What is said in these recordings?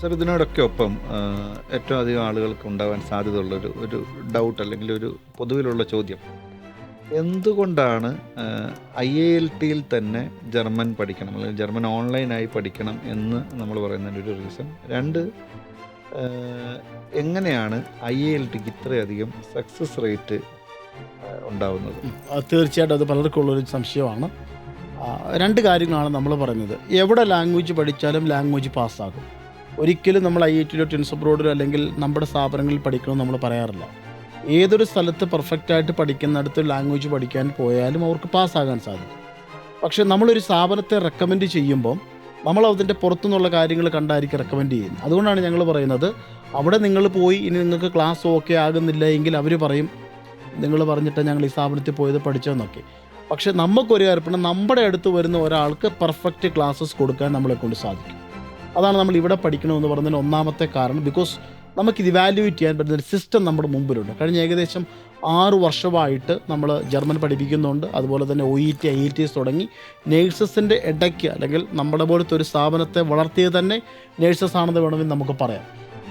Sir ഇതിനോടൊക്കെ ഒപ്പം ഏറ്റവും അധികം ആളുകൾക്ക് ഉണ്ടാവാൻ സാധ്യതയുള്ളൊരു ഒരു ഡൗട്ട് അല്ലെങ്കിൽ ഒരു പൊതുവിലുള്ള ചോദ്യം. എന്തുകൊണ്ടാണ് ഐ എ എൽ ടിയിൽ തന്നെ ജർമ്മൻ പഠിക്കണം അല്ലെങ്കിൽ ജർമ്മൻ ഓൺലൈനായി പഠിക്കണം എന്ന് നമ്മൾ പറയുന്നതിന്റെ ഒരു റീസൺ രണ്ട് എങ്ങനെയാണ് ഐ എ എൽ ടിക്ക് ഇത്രയധികം സക്സസ് റേറ്റ് ഉണ്ടാവുന്നത്? തീർച്ചയായിട്ടും അത് പലർക്കും ഉള്ളൊരു സംശയമാണ്. രണ്ട് കാര്യങ്ങളാണ് നമ്മൾ പറയുന്നത്. എവിടെ ലാംഗ്വേജ് പഠിച്ചാലും ലാംഗ്വേജ് പാസ്സാകും ഒരിക്കലും നമ്മൾ ഐ ഐ ടിയിലോ ടെൻസ് അബ്രോഡിലോ അല്ലെങ്കിൽ നമ്മുടെ സ്ഥാപനങ്ങളിൽ പഠിക്കണമെന്ന് നമ്മൾ പറയാറില്ല. ഏതൊരു സ്ഥലത്ത് പെർഫെക്റ്റ് ആയിട്ട് പഠിക്കുന്നിടത്ത് ലാംഗ്വേജ് പഠിക്കാൻ പോയാലും അവർക്ക് പാസ്സാകാൻ സാധിക്കും. പക്ഷേ നമ്മളൊരു സ്ഥാപനത്തെ റെക്കമെൻഡ് ചെയ്യുമ്പോൾ നമ്മൾ അതിന്റെ പുറത്തുനിന്നുള്ള കാര്യങ്ങൾ കണ്ടായിരിക്കും റെക്കമെൻഡ് ചെയ്യുന്നത്. അതുകൊണ്ടാണ് ഞങ്ങൾ പറയുന്നത് അവിടെ നിങ്ങൾ പോയി ഇനി നിങ്ങൾക്ക് ക്ലാസ് ഓക്കെ ആകുന്നില്ല എങ്കിൽ അവർ പറയും നിങ്ങൾ പറഞ്ഞിട്ട് ഞങ്ങൾ ഈ സ്ഥാപനത്തിൽ പോയത് പഠിച്ചതെന്നൊക്കെ. പക്ഷേ നമുക്കൊരു കാര്യപ്പെടണം നമ്മുടെ അടുത്ത് വരുന്ന ഒരാൾക്ക് പെർഫെക്റ്റ് ക്ലാസ്സസ് കൊടുക്കാൻ നമ്മളെ കൊണ്ട് സാധിക്കും. അതാണ് നമ്മൾ ഇവിടെ പഠിക്കണമെന്ന് പറഞ്ഞതിന് ഒന്നാമത്തെ കാരണം. ബിക്കോസ് നമുക്ക് ഇത് ഇവാലുവേറ്റ് ചെയ്യാൻ പറ്റുന്ന ഒരു സിസ്റ്റം നമ്മുടെ മുമ്പിലുണ്ട്. കഴിഞ്ഞ ഏകദേശം ആറ് വർഷമായിട്ട് നമ്മൾ ജർമ്മൻ പഠിപ്പിക്കുന്നുണ്ട്. അതുപോലെ തന്നെ O E T I E T S തുടങ്ങി. നേഴ്സസിന്റെ ഇടയ്ക്ക് അല്ലെങ്കിൽ നമ്മുടെ പോലത്തെ ഒരു സ്ഥാപനത്തെ വളർത്തിയത് തന്നെ നേഴ്സസ് ആണെന്ന് വേണമെങ്കിൽ നമുക്ക് പറയാം.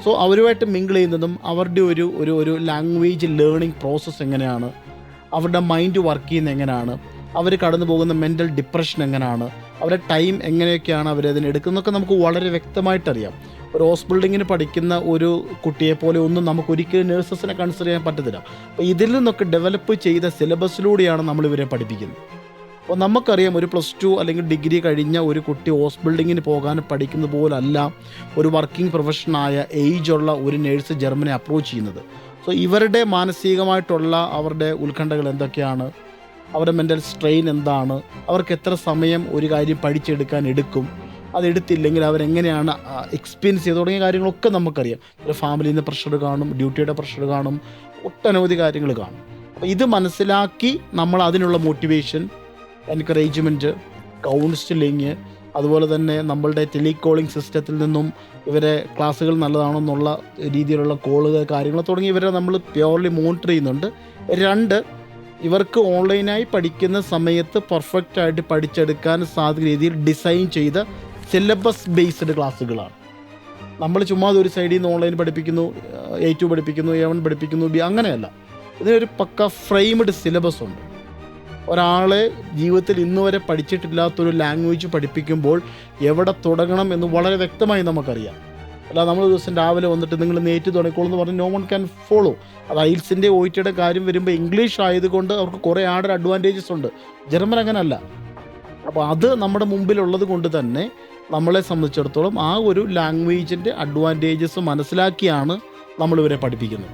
സോ അവരുമായിട്ട് മിങ്കിൾ ചെയ്യുന്നതും അവരുടെ ഒരു ഒരു ഒരു ലാംഗ്വേജ് ലേണിംഗ് പ്രോസസ്സ് എങ്ങനെയാണ്? അവരുടെ മൈൻഡ് വർക്ക് ചെയ്യുന്നത് എങ്ങനെയാണ്? അവർ കടന്നു പോകുന്ന മെന്റൽ ഡിപ്രഷൻ എങ്ങനെയാണ്? അവരുടെ ടൈം എങ്ങനെയൊക്കെയാണ് അവരതിന് എടുക്കുന്നതൊക്കെ നമുക്ക് വളരെ വ്യക്തമായിട്ടറിയാം. ഒരു ഹോസ് ബിൽഡിങ്ങിന് പഠിക്കുന്ന ഒരു കുട്ടിയെ പോലെ ഒന്നും നമുക്ക് ഒരിക്കലും നേഴ്സസിനെ കൺസിഡർ ചെയ്യാൻ പറ്റത്തില്ല. അപ്പോൾ ഇതിൽ നിന്നൊക്കെ ഡെവലപ്പ് ചെയ്ത സിലബസിലൂടെയാണ് നമ്മൾ ഇവരെ പഠിപ്പിക്കുന്നത്. അപ്പോൾ നമുക്കറിയാം ഒരു പ്ലസ് ടു അല്ലെങ്കിൽ ഡിഗ്രി കഴിഞ്ഞ ഒരു കുട്ടി ഹോസ് ബിൽഡിങ്ങിന് പോകാൻ പഠിക്കുന്നത് പോലല്ല ഒരു വർക്കിംഗ് പ്രൊഫഷനായ ഏജുള്ള ഒരു നേഴ്സ് ജർമ്മനെ അപ്രോച്ച് ചെയ്യുന്നത്. സോ ഇവരുടെ മാനസികമായിട്ടുള്ള അവരുടെ ഉത്കണ്ഠകൾ എന്തൊക്കെയാണ്? അവരുടെ മെന്റൽ സ്ട്രെയിൻ എന്താണ്? അവർക്ക് എത്ര സമയം ഒരു കാര്യം പഠിച്ചെടുക്കാൻ എടുക്കും? അതെടുത്തില്ലെങ്കിൽ അവരെങ്ങനെയാണ് എക്സ്പീരിയൻസ് ചെയ്ത് തുടങ്ങിയ കാര്യങ്ങളൊക്കെ നമുക്കറിയാം. ഫാമിലിയിൽ നിന്ന് പ്രഷർ കാണും ഡ്യൂട്ടിയുടെ പ്രഷർ കാണും ഒട്ടനവധി കാര്യങ്ങൾ കാണും. അപ്പോൾ ഇത് മനസ്സിലാക്കി നമ്മൾ അതിനുള്ള മോട്ടിവേഷൻ എൻകറേജ്മെന്റ് കൗൺസിലിങ് അതുപോലെ തന്നെ നമ്മളുടെ ടെലികോളിംഗ് സിസ്റ്റത്തിൽ നിന്നും ഇവരെ ക്ലാസ്സുകൾ നല്ലതാണെന്നുള്ള രീതിയിലുള്ള കോളുകൾ കാര്യങ്ങൾ തുടങ്ങി ഇവരെ നമ്മൾ പ്യോർലി മോണിറ്റർ ചെയ്യുന്നുണ്ട്. രണ്ട് ഇവർക്ക് ഓൺലൈനായി പഠിക്കുന്ന സമയത്ത് പെർഫെക്റ്റ് ആയിട്ട് പഠിച്ചെടുക്കാൻ സാധിക്കുന്ന രീതിയിൽ ഡിസൈൻ ചെയ്ത സിലബസ് ബേസ്ഡ് ക്ലാസ്സുകളാണ് നമ്മൾ ചുമ്മാ ഒരു സൈഡിൽ നിന്ന് ഓൺലൈൻ പഠിപ്പിക്കുന്നു എ ടു പഠിപ്പിക്കുന്നു എ വൺ പഠിപ്പിക്കുന്നു ബി അങ്ങനെയല്ല. ഇതിനൊരു പക്ക ഫ്രെയിംഡ് സിലബസ് ഉണ്ട്. ഒരാളെ ജീവിതത്തിൽ ഇന്ന് വരെ പഠിച്ചിട്ടില്ലാത്തൊരു ലാംഗ്വേജ് പഠിപ്പിക്കുമ്പോൾ എവിടെ തുടങ്ങണം എന്ന് വളരെ വ്യക്തമായി നമുക്കറിയാം. അല്ല നമ്മൾ ദിവസം രാവിലെ വന്നിട്ട് നിങ്ങൾ നേറ്റ് തുടങ്ങിക്കോളൂ എന്ന് പറഞ്ഞ് നോ വൺ ക്യാൻ ഫോളോ അത് ഐൽസിന്റെ ഒ ടിയുടെ കാര്യം വരുമ്പോൾ ഇംഗ്ലീഷ് ആയതുകൊണ്ട് അവർക്ക് കുറേ ആടൊരു അഡ്വാന്റേജസ് ഉണ്ട്. ജർമ്മൻ അങ്ങനല്ല. അപ്പോൾ അത് നമ്മുടെ മുമ്പിലുള്ളത് കൊണ്ട് തന്നെ നമ്മളെ സംബന്ധിച്ചിടത്തോളം ആ ഒരു ലാംഗ്വേജിന്റെ അഡ്വാന്റേജസ് മനസ്സിലാക്കിയാണ് നമ്മളിവരെ പഠിപ്പിക്കുന്നത്.